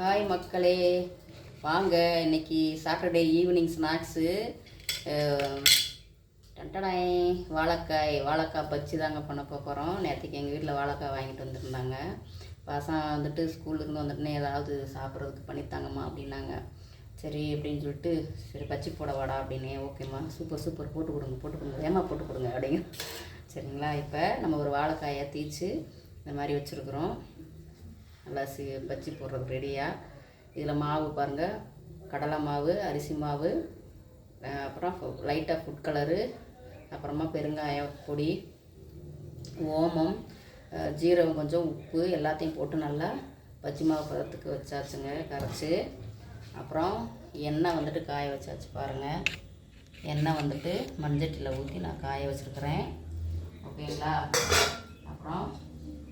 Hi மக்களே. வாங்க இன்னைக்கு சாட்டர்டே ஈவினிங் ஸ்நாக்ஸு டண்டடாய் வாழைக்காய் வாழைக்காய் பச்சு தாங்க பண்ண போகிறோம் நேற்றுக்கு எங்கள் வீட்டில் வாழைக்காய் வாங்கிட்டு வந்துருந்தாங்க. பசங்க வந்துட்டு ஸ்கூலுக்குன்னு வந்துட்டுனே ஏதாவது சாப்பிட்றதுக்கு பண்ணித்தாங்கம்மா அப்படின்னாங்க. சரி அப்படின்னு சொல்லிட்டு சரி பச்சி போட வாடா அப்படின்னு ஓகேம்மா சூப்பர் சூப்பர் போட்டு கொடுங்க போட்டு கொடுங்க ஏமா போட்டு கொடுங்க அப்படிங்க சரிங்களா? இப்போ நம்ம ஒரு வாழைக்காயை தீச்சு இந்த மாதிரி வச்சுருக்குறோம். நல்லா சி பச்சி போடுறதுக்கு ரெடியாக இதில் மாவு பாருங்கள் கடலை மாவு அரிசி மாவு அப்புறம் லைட்டாக ஃபுட் கலரு அப்புறமா பெருங்காய பொடி ஓமம் ஜீரகம் கொஞ்சம் உப்பு எல்லாத்தையும் போட்டு நல்லா பச்சி மாவு பதத்துக்கு வச்சாச்சுங்க கரைச்சி. அப்புறம் எண்ணெய் வந்துட்டு காய வச்சாச்சு பாருங்கள் எண்ணெய் வந்துட்டு மண்சட்டியில் ஊற்றி நான் காய வச்சுருக்குறேன். ஓகேங்களா? அப்புறம்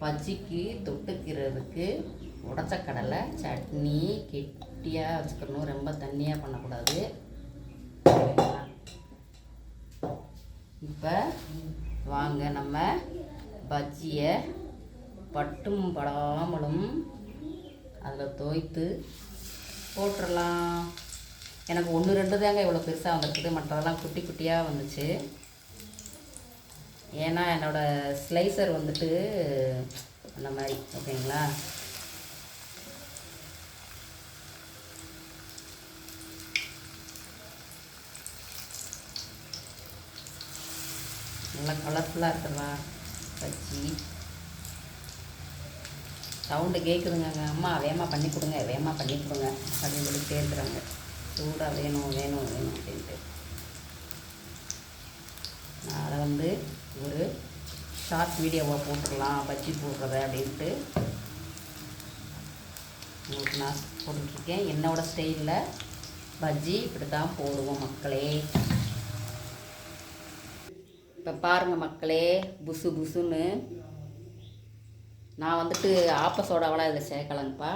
பஜ்ஜிக்கு தொட்டுக்கிறதுக்கு உடச்ச கடலை சட்னி கெட்டியாக வச்சுக்கணும். ரொம்ப தண்ணியாக பண்ணக்கூடாது. இப்போ வாங்க நம்ம பஜ்ஜியை பட்டும் படாமலும் அதில் தோய்த்து போட்டுடலாம் எனக்கு ஒன்று ரெண்டு தாங்க இவ்வளோ பெருசாக வந்திருக்குது. மற்றதெல்லாம் குட்டி குட்டியாக வந்துச்சு. ஏன்னா என்னோடய ஸ்லைசர் வந்துட்டு அந்த மாதிரி ஓகேங்களா? நல்லா கலர்ஃபுல்லாக இருக்கிறதா? பச்சி சவுண்டு கேட்குதுங்க அம்மா வேகமாக பண்ணி கொடுங்க வேகமாக பண்ணி கொடுங்க அப்படின்னு சொல்லி இருக்கிறாங்க சூடாக வேணும் வேணும் வேணும் அப்படின்ட்டு. நான் அதை வந்து ஷார்ட் வீடியோவாக போட்டுடலாம் பஜ்ஜி போடுறத அப்படின்ட்டு. உங்களுக்கு நான் போட்டுட்ருக்கேன். என்னோட ஸ்டைலில் பஜ்ஜி இப்படி தான் போடுவோம் மக்களே. இப்போ பாருங்கள் மக்களே புசு புசுன்னு. நான் வந்துட்டு ஆப்பசோடாவெல்லாம் இதில் சேர்க்கலங்கப்பா.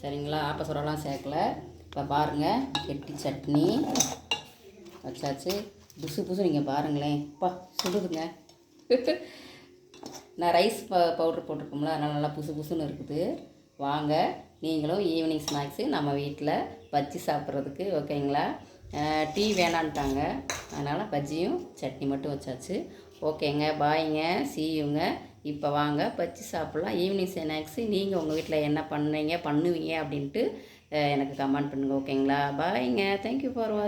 சரிங்களா? ஆப்ப சோடாலாம் சேர்க்கல. இப்போ பாருங்கள் கெட்டி சட்னி வச்சாச்சு. புசு புசு நீங்கள் பாருங்களேன். அப்பா சுடுதுங்க. நான் ரைஸ் ப பவுட்ரு போட்டிருக்கோம்ல அதனால் நல்லா புசு புசுன்னு இருக்குது. வாங்க நீங்களும் ஈவினிங் ஸ்நாக்ஸு நம்ம வீட்டில் பஜ்ஜி சாப்பிட்றதுக்கு ஓகேங்களா? டீ வேணான்ட்டாங்க. அதனால் பஜ்ஜியும் சட்னி மட்டும் வச்சாச்சு. ஓகேங்க பாய்ங்க சீயுங்க இப்போ வாங்க பஜ்ஜி சாப்பிட்லாம். ஈவினிங் ஸ்நாக்ஸு நீங்கள் உங்கள் வீட்டில் என்ன பண்ணீங்க பண்ணுவீங்க அப்படின்ட்டு எனக்கு கமெண்ட் பண்ணுங்கள் ஓகேங்களா? பாய்ங்க தேங்க்யூ ஃபார் வாட்ச்